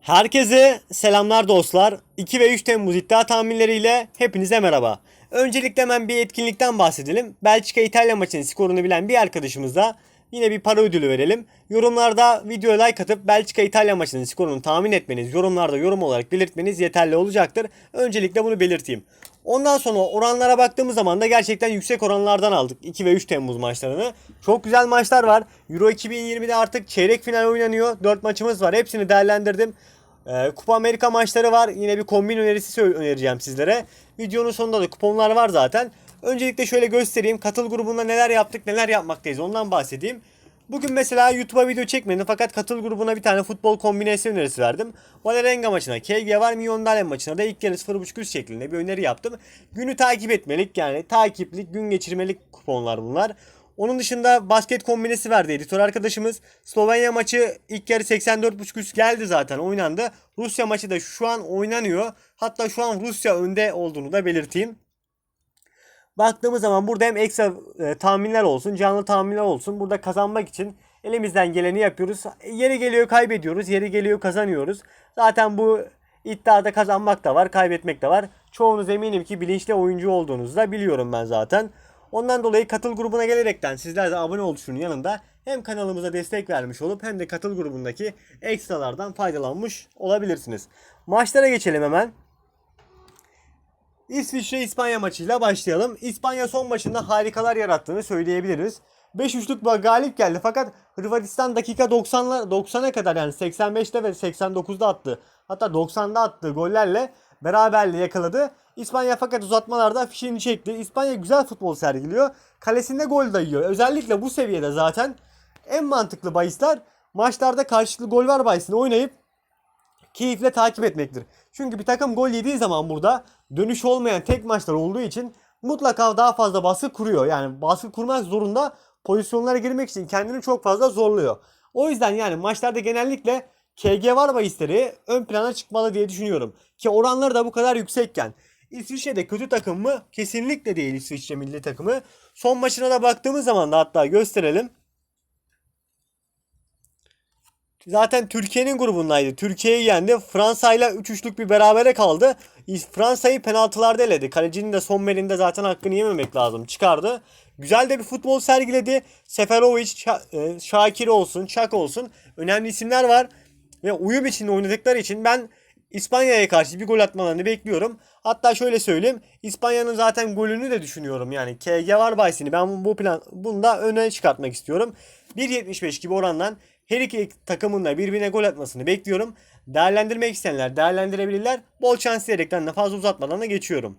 Herkese selamlar dostlar. 2 ve 3 Temmuz iddia tahminleriyle hepinize merhaba. Öncelikle hemen bir etkinlikten bahsedelim. Belçika-İtalya maçının skorunu bilen bir arkadaşımıza yine bir para ödülü verelim. Yorumlarda videoya like atıp Belçika-İtalya maçının skorunu tahmin etmeniz, yorumlarda yorum olarak belirtmeniz yeterli olacaktır. Öncelikle bunu belirteyim. Ondan sonra oranlara baktığımız zaman da gerçekten yüksek oranlardan aldık 2 ve 3 Temmuz maçlarını. Çok güzel maçlar var. Euro 2020'de artık çeyrek final oynanıyor. 4 maçımız var. Hepsini değerlendirdim. Ee, Kupa Amerika maçları var. Yine bir kombin önerisi önereceğim sizlere. Videonun sonunda da kuponlar var zaten. Öncelikle şöyle göstereyim. Katıl grubunda neler yaptık, neler yapmaktayız ondan bahsedeyim. Bugün mesela YouTube'a video çekmedim fakat katıl grubuna bir tane futbol kombinasyon önerisi verdim. Valerenga maçına, KG var Miondalen maçına da ilk yarı 0.5 üst şeklinde bir öneri yaptım. Günü takip etmelik yani takiplik, gün geçirmelik kuponlar bunlar. Onun dışında basket kombinesi verdi editör arkadaşımız. Slovenya maçı ilk yarı 84.5 üst geldi zaten oynandı. Rusya maçı da şu an oynanıyor. Hatta şu an Rusya önde olduğunu da belirteyim. Baktığımız zaman burada hem ekstra e, tahminler olsun, canlı tahminler olsun. Burada kazanmak için elimizden geleni yapıyoruz. Yeri geliyor kaybediyoruz, yeri geliyor kazanıyoruz. Zaten bu iddiada kazanmak da var, kaybetmek de var. Çoğunuz eminim ki bilinçli oyuncu olduğunuzu da biliyorum ben zaten. Ondan dolayı katıl grubuna gelerekten sizler de abone oluşunun yanında hem kanalımıza destek vermiş olup hem de katıl grubundaki ekstralardan faydalanmış olabilirsiniz. Maçlara geçelim hemen. İsviçre İspanya maçıyla başlayalım. İspanya son maçında harikalar yarattığını söyleyebiliriz. 5-3'lük bir galip geldi fakat Hırvatistan dakika 90'la 90'a kadar yani 85'te ve 89'da attı. Hatta 90'da attığı gollerle beraberliği yakaladı. İspanya fakat uzatmalarda fişini çekti. İspanya güzel futbol sergiliyor. Kalesinde gol da yiyor. Özellikle bu seviyede zaten en mantıklı bahisler maçlarda karşılıklı gol var bahisini oynayıp keyifle takip etmektir. Çünkü bir takım gol yediği zaman burada dönüş olmayan tek maçlar olduğu için mutlaka daha fazla baskı kuruyor. Yani baskı kurmak zorunda pozisyonlara girmek için kendini çok fazla zorluyor. O yüzden yani maçlarda genellikle KG var bahisleri ön plana çıkmalı diye düşünüyorum. Ki oranları da bu kadar yüksekken. İsviçre'de kötü takım mı? Kesinlikle değil İsviçre milli takımı. Son maçına da baktığımız zaman da hatta gösterelim. Zaten Türkiye'nin grubundaydı. Türkiye'yi yendi. Fransa ile 3-3'lük bir berabere kaldı. Fransa'yı penaltılarda eledi. Kalecinin de son melinde zaten hakkını yememek lazım. Çıkardı. Güzel de bir futbol sergiledi. Seferovic, Şa- e, Şakir olsun, Çak olsun. Önemli isimler var. Ve uyum içinde oynadıkları için ben İspanya'ya karşı bir gol atmalarını bekliyorum. Hatta şöyle söyleyeyim. İspanya'nın zaten golünü de düşünüyorum. Yani KG var bahisini ben bu plan bunu da öne çıkartmak istiyorum. 1.75 gibi orandan her iki takımın da birbirine gol atmasını bekliyorum. Değerlendirmek isteyenler değerlendirebilirler. Bol şans diyerekten de fazla uzatmadan da geçiyorum.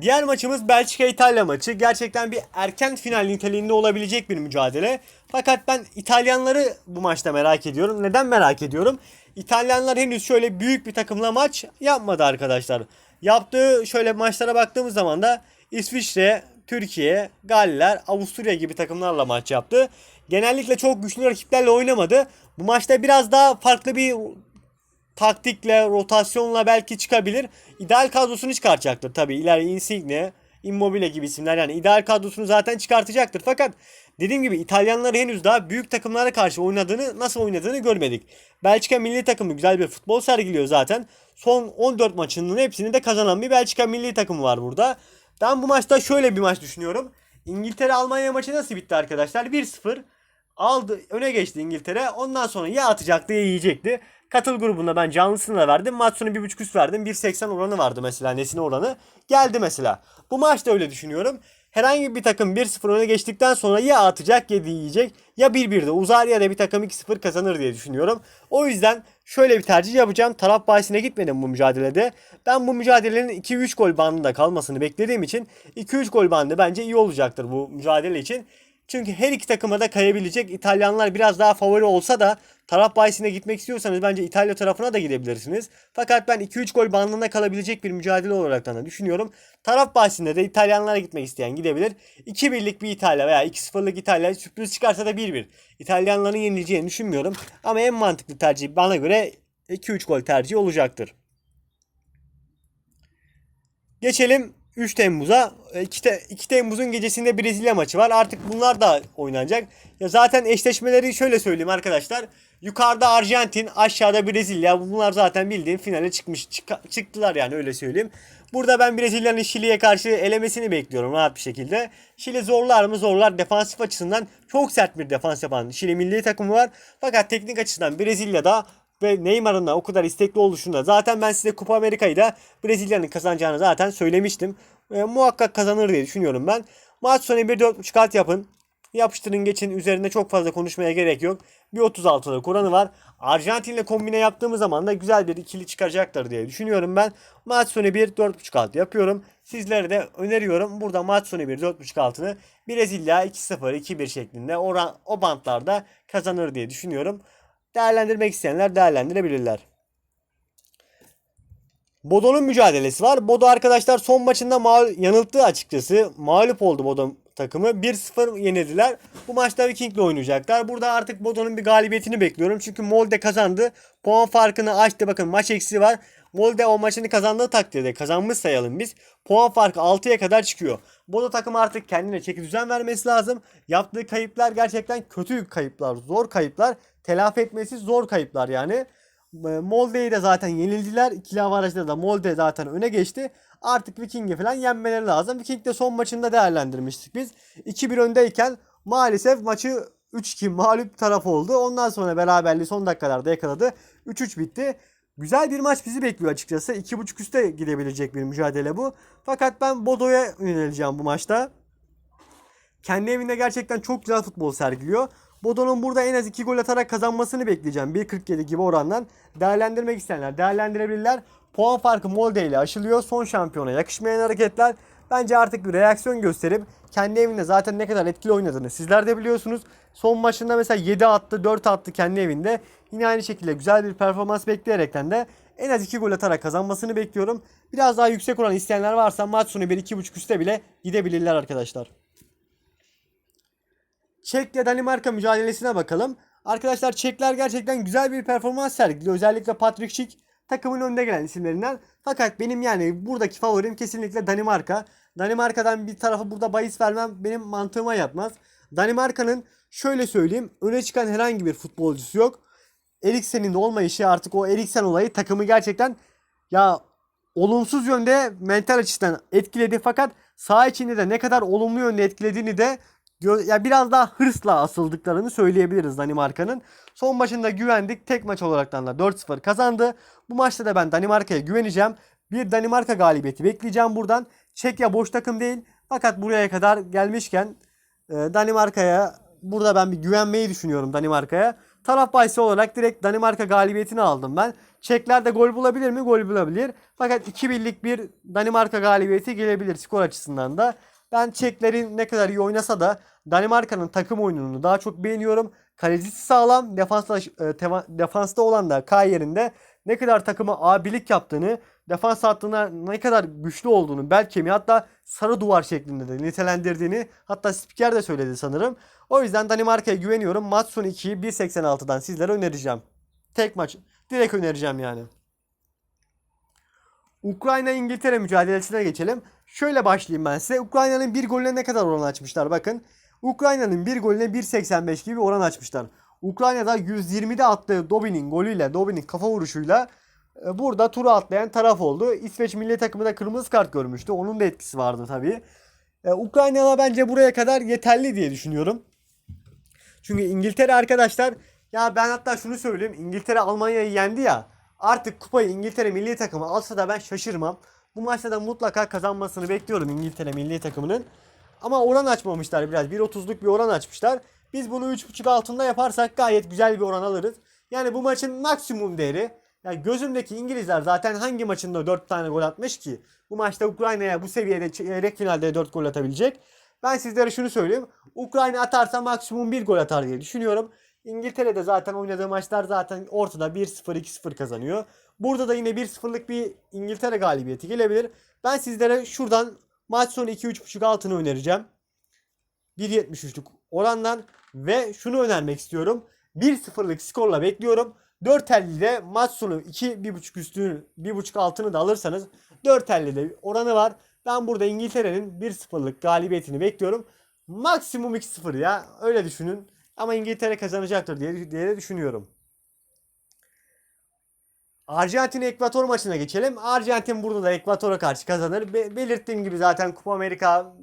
Diğer maçımız Belçika-İtalya maçı. Gerçekten bir erken final niteliğinde olabilecek bir mücadele. Fakat ben İtalyanları bu maçta merak ediyorum. Neden merak ediyorum? İtalyanlar henüz şöyle büyük bir takımla maç yapmadı arkadaşlar. Yaptığı şöyle maçlara baktığımız zaman da İsviçre, Türkiye, Galler, Avusturya gibi takımlarla maç yaptı. Genellikle çok güçlü rakiplerle oynamadı. Bu maçta biraz daha farklı bir taktikle, rotasyonla belki çıkabilir. İdeal kadrosunu çıkartacaktır tabii. İleri Insigne, Immobile gibi isimler yani ideal kadrosunu zaten çıkartacaktır. Fakat dediğim gibi İtalyanları henüz daha büyük takımlara karşı oynadığını, nasıl oynadığını görmedik. Belçika milli takımı güzel bir futbol sergiliyor zaten. Son 14 maçının hepsini de kazanan bir Belçika milli takımı var burada. Ben bu maçta şöyle bir maç düşünüyorum. İngiltere-Almanya maçı nasıl bitti arkadaşlar? 1-0 aldı öne geçti İngiltere. Ondan sonra ya atacaktı ya yiyecekti. Katıl grubunda ben canlısını da verdim. Maç sonu 1.5 üst verdim. 1.80 oranı vardı mesela Nesine oranı. Geldi mesela. Bu maçta öyle düşünüyorum. Herhangi bir takım 1-0 öne geçtikten sonra ya atacak ya da yiyecek. Ya 1-1'de uzar ya da bir takım 2-0 kazanır diye düşünüyorum. O yüzden şöyle bir tercih yapacağım. Taraf bahisine gitmedim bu mücadelede. Ben bu mücadelenin 2-3 gol bandında kalmasını beklediğim için 2-3 gol bandı bence iyi olacaktır bu mücadele için. Çünkü her iki takıma da kayabilecek. İtalyanlar biraz daha favori olsa da taraf bahisine gitmek istiyorsanız bence İtalya tarafına da gidebilirsiniz. Fakat ben 2-3 gol bandında kalabilecek bir mücadele olarak da düşünüyorum. Taraf bahisinde de İtalyanlara gitmek isteyen gidebilir. 2-1'lik bir İtalya veya 2-0'lık İtalya sürpriz çıkarsa da 1-1. İtalyanların yenileceğini düşünmüyorum. Ama en mantıklı tercih bana göre 2-3 gol tercihi olacaktır. Geçelim 3 Temmuz'a 2, 2 Temmuz'un gecesinde Brezilya maçı var. Artık bunlar da oynanacak. Ya zaten eşleşmeleri şöyle söyleyeyim arkadaşlar. Yukarıda Arjantin, aşağıda Brezilya. Bunlar zaten bildiğin finale çıkmış çık- çıktılar yani öyle söyleyeyim. Burada ben Brezilya'nın Şili'ye karşı elemesini bekliyorum rahat bir şekilde. Şili zorlar mı? Zorlar. Defansif açısından çok sert bir defans yapan Şili milli takımı var. Fakat teknik açıdan Brezilya'da ve Neymar'ın da o kadar istekli oluşunda zaten ben size Kupa Amerika'yı da Brezilya'nın kazanacağını zaten söylemiştim. E, muhakkak kazanır diye düşünüyorum ben. Maç sonu 1.4.5 alt yapın. Yapıştırın geçin üzerinde çok fazla konuşmaya gerek yok. Bir 36'lık oranı var. Arjantin'le kombine yaptığımız zaman da güzel bir ikili çıkaracaktır diye düşünüyorum ben. Maç sonu 1 4.5 alt yapıyorum. Sizlere de öneriyorum. Burada maç sonu 1 4.5 altını Brezilya 2-0 2-1 şeklinde oran, o bantlarda kazanır diye düşünüyorum. Değerlendirmek isteyenler değerlendirebilirler. Bodo'nun mücadelesi var. Bodo arkadaşlar son maçında mağ- yanılttı açıkçası. Mağlup oldu Bodo takımı. 1-0 yenildiler. Bu maçta Viking'le oynayacaklar. Burada artık Bodo'nun bir galibiyetini bekliyorum. Çünkü Molde kazandı. Puan farkını açtı. Bakın maç eksiği var. Molde o maçını kazandığı takdirde kazanmış sayalım biz. Puan farkı 6'ya kadar çıkıyor. Bodo takımı artık kendine çeki düzen vermesi lazım. Yaptığı kayıplar gerçekten kötü kayıplar. Zor kayıplar. Telafi etmesi zor kayıplar yani. E, Molde'yi de zaten yenildiler. İkili avarajda da Molde zaten öne geçti. Artık Viking'i falan yenmeleri lazım. Viking de son maçında değerlendirmiştik biz. 2-1 öndeyken maalesef maçı 3-2 mağlup taraf oldu. Ondan sonra beraberliği son dakikalarda yakaladı. 3-3 bitti. Güzel bir maç bizi bekliyor açıkçası. 2.5 üste gidebilecek bir mücadele bu. Fakat ben Bodo'ya yöneleceğim bu maçta. Kendi evinde gerçekten çok güzel futbol sergiliyor. Bodo'nun burada en az 2 gol atarak kazanmasını bekleyeceğim. 1.47 gibi orandan. Değerlendirmek isteyenler değerlendirebilirler. Puan farkı Molde ile aşılıyor. Son şampiyona yakışmayan hareketler. Bence artık bir reaksiyon gösterip kendi evinde zaten ne kadar etkili oynadığını sizler de biliyorsunuz. Son maçında mesela 7 attı 4 attı kendi evinde. Yine aynı şekilde güzel bir performans bekleyerekten de en az 2 gol atarak kazanmasını bekliyorum. Biraz daha yüksek oran isteyenler varsa maç sonu 1-2.5 üste bile gidebilirler arkadaşlar. Çekya Danimarka mücadelesine bakalım. Arkadaşlar Çekler gerçekten güzel bir performans sergiliyor. Özellikle Patrick Schick takımın önde gelen isimlerinden. Fakat benim yani buradaki favorim kesinlikle Danimarka. Danimarka'dan bir tarafa burada bahis vermem benim mantığıma yatmaz. Danimarka'nın şöyle söyleyeyim öne çıkan herhangi bir futbolcusu yok. Eriksen'in de olmayışı artık o Eriksen olayı takımı gerçekten ya olumsuz yönde mental açıdan etkiledi fakat saha içinde de ne kadar olumlu yönde etkilediğini de ya biraz daha hırsla asıldıklarını söyleyebiliriz Danimarka'nın. Son maçında güvendik. Tek maç olaraktan da 4-0 kazandı. Bu maçta da ben Danimarka'ya güveneceğim. Bir Danimarka galibiyeti bekleyeceğim buradan. Çekya boş takım değil. Fakat buraya kadar gelmişken e, Danimarka'ya burada ben bir güvenmeyi düşünüyorum Danimarka'ya. Taraf bahisi olarak direkt Danimarka galibiyetini aldım ben. Çekler de gol bulabilir mi? Gol bulabilir. Fakat 2 birlik bir Danimarka galibiyeti gelebilir skor açısından da. Ben Çeklerin ne kadar iyi oynasa da Danimarka'nın takım oyununu daha çok beğeniyorum. Kalecisi sağlam. Defansta, e, defansta olan da K yerinde ne kadar takıma abilik yaptığını, defans hattına ne kadar güçlü olduğunu, bel kemiği hatta sarı duvar şeklinde de nitelendirdiğini hatta spiker de söyledi sanırım. O yüzden Danimarka'ya güveniyorum. Maç sonu 2'yi 1.86'dan sizlere önereceğim. Tek maç. Direkt önereceğim yani. Ukrayna-İngiltere mücadelesine geçelim. Şöyle başlayayım ben size. Ukrayna'nın bir golüne ne kadar oran açmışlar bakın. Ukrayna'nın bir golüne 1.85 gibi oran açmışlar. Ukrayna'da 120'de attığı Dobin'in golüyle, Dobin'in kafa vuruşuyla e, burada turu atlayan taraf oldu. İsveç milli takımı da kırmızı kart görmüştü. Onun da etkisi vardı tabii. E, Ukraynalı bence buraya kadar yeterli diye düşünüyorum. Çünkü İngiltere arkadaşlar ya ben hatta şunu söyleyeyim. İngiltere Almanya'yı yendi ya. Artık kupayı İngiltere milli takımı alsa da ben şaşırmam. Bu maçta da mutlaka kazanmasını bekliyorum İngiltere milli takımının. Ama oran açmamışlar biraz. 1.30'luk bir oran açmışlar. Biz bunu 3.5 altında yaparsak gayet güzel bir oran alırız. Yani bu maçın maksimum değeri. Yani gözümdeki İngilizler zaten hangi maçında 4 tane gol atmış ki? Bu maçta Ukrayna'ya bu seviyede çeyrek finalde 4 gol atabilecek. Ben sizlere şunu söyleyeyim. Ukrayna atarsa maksimum 1 gol atar diye düşünüyorum. İngiltere'de zaten oynadığı maçlar zaten ortada 1-0 2-0 kazanıyor. Burada da yine 1-0'lık bir İngiltere galibiyeti gelebilir. Ben sizlere şuradan maç sonu 2-3.5 altını önereceğim. 1.73'lük orandan ve şunu önermek istiyorum. 1-0'lık skorla bekliyorum. 4.50'de maç sonu 2 1.5 üstü 1.5 altını da alırsanız 4.50'de oranı var. Ben burada İngiltere'nin 1-0'lık galibiyetini bekliyorum. Maksimum 2-0 ya. Öyle düşünün. Ama İngiltere kazanacaktır diye, diye de düşünüyorum. Arjantin Ekvator maçına geçelim. Arjantin burada da Ekvator'a karşı kazanır. Be- belirttiğim gibi zaten Kupa Amerika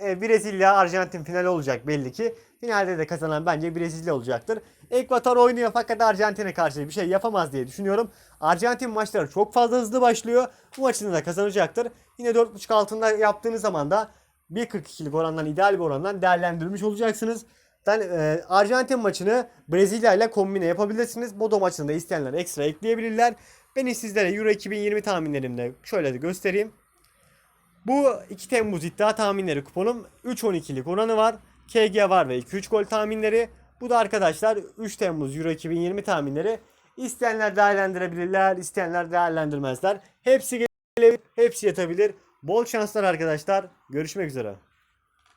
e, Brezilya Arjantin finali olacak belli ki. Finalde de kazanan bence Brezilya olacaktır. Ekvator oynuyor fakat Arjantin'e karşı bir şey yapamaz diye düşünüyorum. Arjantin maçları çok fazla hızlı başlıyor. Bu maçını da kazanacaktır. Yine 4.5 altında yaptığınız zaman da 1.42'lik orandan ideal bir orandan değerlendirmiş olacaksınız. Ben e, Arjantin maçını Brezilya ile kombine yapabilirsiniz. Bodo maçını da isteyenler ekstra ekleyebilirler. Ben sizlere Euro 2020 tahminlerimde şöyle de göstereyim. Bu 2 Temmuz iddia tahminleri kuponum 3.12'lik oranı var. KG var ve 2-3 gol tahminleri. Bu da arkadaşlar 3 Temmuz Euro 2020 tahminleri. İsteyenler değerlendirebilirler, isteyenler değerlendirmezler. Hepsi gelebilir, hepsi yatabilir. Bol şanslar arkadaşlar. Görüşmek üzere.